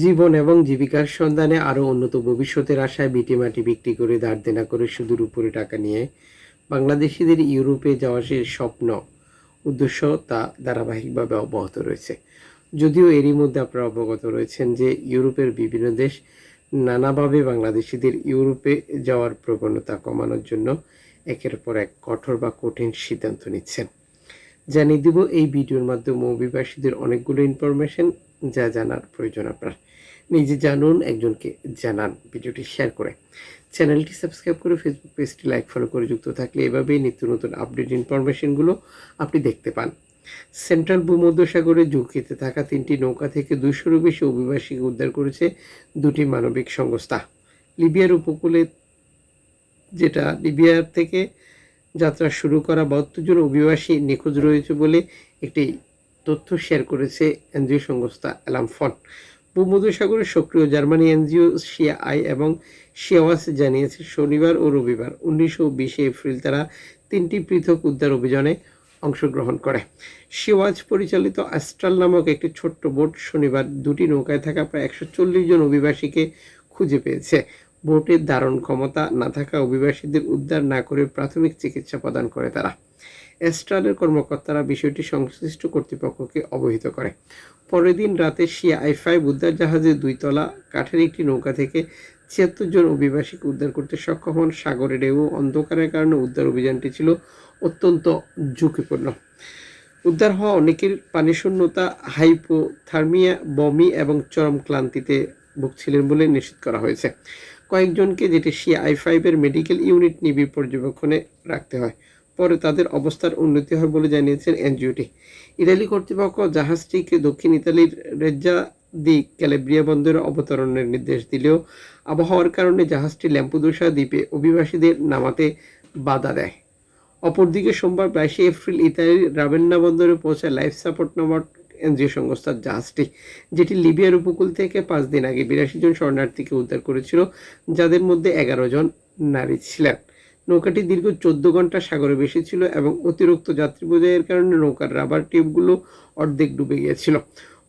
জীবন এবং জীবিকার সন্ধানে আরও উন্নত ভবিষ্যতের আশায় বিটি মাটি বিক্রি করে ধার দেনা করে সুদূর উপরে টাকা নিয়ে বাংলাদেশিদের ইউরোপে যাওয়ার যে স্বপ্ন, উদ্দেশ্য তা ধারাবাহিকভাবে অব্যাহত রয়েছে। যদিও এরই মধ্যে আপনারা অবগত রয়েছেন যে ইউরোপের বিভিন্ন দেশ নানাভাবে বাংলাদেশিদের ইউরোপে যাওয়ার প্রবণতা কমানোর জন্য একের পর এক কঠোর বা কঠিন সিদ্ধান্ত নিচ্ছেন। জানিয়ে দিব, এই ভিডিওর মাধ্যমে অভিবাসীদের অনেকগুলো ইনফরমেশন যা জানার প্রয়োজন আপনার। নিজে জানুন, একজনকে জানান ভিডিওটি শেয়ার করে। চ্যানেলটি সাবস্ক্রাইব করে ফেসবুক পেজটি লাইক ফলো করে যুক্ত থাকলে এভাবেই নিত্য নতুন আপডেট ইনফরমেশনগুলো আপনি দেখতে পান। সেন্ট্রাল ভূমধ্যসাগরে ঝুঁকিতে থাকা তিনটি নৌকা থেকে দুশোরও বেশি অভিবাসীকে উদ্ধার করেছে দুটি মানবিক সংস্থা। লিবিয়ার উপকূলে যেটা লিবিয়ার থেকে যাত্রা শুরু করা বাহাত্তর জন অভিবাসী নিখোঁজ রয়েছে বলে একটি তথ্য শেয়ার করেছে এনজিও সংস্থা অ্যালামফন ভূমধ্যসাগরের সক্রিয় জার্মানি এনজিও শিয়া আই এবং শিয়াওয়াস জানিয়েছে, শনিবার ও রবিবার উনিশশো বিশে এপ্রিল তারা তিনটি পৃথক উদ্ধার অভিযানে অংশগ্রহণ করে। শিওয়াজ পরিচালিত অ্যাস্ট্রাল নামক একটি ছোট্ট বোট শনিবার দুটি নৌকায় থাকা প্রায় একশো চল্লিশ জন অভিবাসীকে খুঁজে পেয়েছে। বোটের ধারণ ক্ষমতা না থাকা অভিবাসীদের উদ্ধার না করে প্রাথমিক চিকিৎসা প্রদান করে তারা। এস্ট্রালের কর্মকর্তারা বিষয়টি সংশ্লিষ্ট কর্তৃপক্ষকে অবহিত করে। পরের দিন রাতে শিয়া আই ফাইভ উদ্ধার জাহাজের দুই তলা কাঠের একটি নৌকা থেকে ছিয়াত্তর জন অভিবাসীকে উদ্ধার করতে সক্ষম হন। সাগরে ঢেউ অন্ধকারের কারণে উদ্ধার অভিযানটি ছিল অত্যন্ত ঝুঁকিপূর্ণ। উদ্ধার হওয়া অনেকের পানিশূন্যতা, হাইপোথার্মিয়া, বমি এবং চরম ক্লান্তিতে ভুগছিলেন বলে নিশ্চিত করা হয়েছে। কয়েকজনকে যেটি শিয়া আই ফাইভের মেডিকেল ইউনিট নিবিড় পর্যবেক্ষণে রাখতে হয়। পরে তাদের অবস্থার উন্নতি হয় বলে জানিয়েছেন এনজিওটি। ইতালি কর্তৃপক্ষ জাহাজটিকে দক্ষিণ ইতালির রেজ্জা দি ক্যালেব্রিয়া বন্দরে অবতরণের নির্দেশ দিলেও আবহাওয়ার কারণে জাহাজটি ল্যাম্পুদোসা দ্বীপে অভিবাসীদের নামাতে বাধা দেয়। অপরদিকে সোমবার বাইশে এপ্রিল ইতালির রাবেন্না বন্দরে পৌঁছায় লাইফ সাপোর্ট নামক এনজিও সংস্থার জাহাজটি, যেটি লিবিয়ার উপকূল থেকে পাঁচ দিন আগে বিরাশি জন শরণার্থীকে উদ্ধার করেছিল, যাদের মধ্যে এগারো জন নারী ছিলেন। নৌকাটি দীর্ঘ চোদ্দ ঘণ্টা সাগরে বেশি ছিল এবং অতিরিক্ত যাত্রী বোঝাইয়ের কারণে নৌকার রাবার টিউবগুলো অর্ধেক ডুবে গিয়েছিল।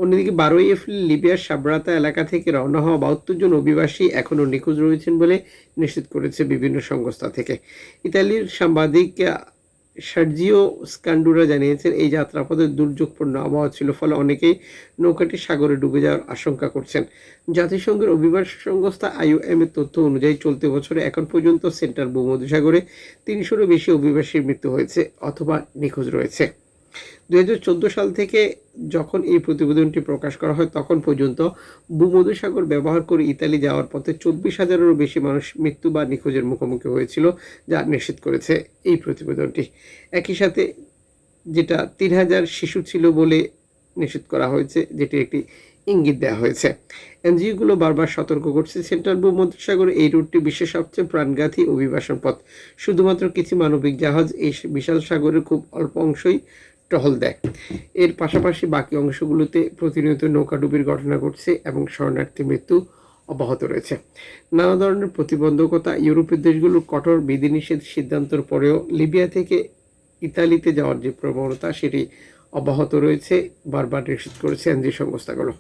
অন্যদিকে বারোই এপ্রিল লিবিয়ার সাবরাতা এলাকা থেকে রওনা হওয়া বাহাত্তর জন অভিবাসী এখনও নিখোঁজ রয়েছেন বলে নিশ্চিত করেছে বিভিন্ন সংস্থা থেকে। ইতালির সাংবাদিক সার্জিও স্কান্ডুরা জানিয়েছেন, এই যাত্রাপথে দুর্যোগপূর্ণ আবহাওয়া ছিল, ফলে অনেকেই নৌকাটি সাগরে ডুবে যাওয়ার আশঙ্কা করছেন। জাতিসংঘের অভিবাস সংস্থা আইওএম এর তথ্য অনুযায়ী চলতি বছরে এখন পর্যন্ত সেন্টার ভূমধ্যসাগরে তিনশোরও বেশি অভিবাসীর মৃত্যু হয়েছে অথবা নিখোঁজ রয়েছে। দুই হাজার চোদ্দ সাল থেকে যখন এই প্রতিবেদনটি প্রকাশ করা হয়, তখন পর্যন্ত ভূমধ্যসাগর ব্যবহার করে ইতালি যাওয়ার পথে চব্বিশ হাজারেরও বেশি মানুষ মৃত্যু বা নিখোঁজের মুখোমুখি হয়েছিল যা নিশ্চিত করেছে এই প্রতিবেদনটি। একই সাথে যেটা তিন হাজার শিশু ছিল বলে নিশ্চিত করা হয়েছে, যেটি একটি ইঙ্গিত দেওয়া হয়েছে। এনজিওগুলো বারবার সতর্ক করছে, সেন্ট্রাল ভূমধ্যসাগরে এই রুটটি বিশ্বের সবচেয়ে প্রাণঘাতী অভিবাসন পথ। শুধুমাত্র কিছু মানবিক জাহাজ এই বিশাল সাগরের খুব অল্প অংশই টহল দেয় এর পাশাপাশি বাকি অংশগুলোতে প্রতিনিয়ত নৌকাডুবির ঘটনা ঘটছে এবং শরণার্থী মৃত্যু অব্যাহত রয়েছে। নানা ধরনের প্রতিবন্ধকতা ইউরোপের দেশগুলোর কঠোর বিধিনিষেধ সিদ্ধান্তের পরেও লিবিয়া থেকে ইতালিতে যাওয়ার যে প্রবণতা, সেটি অব্যাহত রয়েছে। বারবার নিশ্চিত করেছে এনজি সংস্থাগুলো।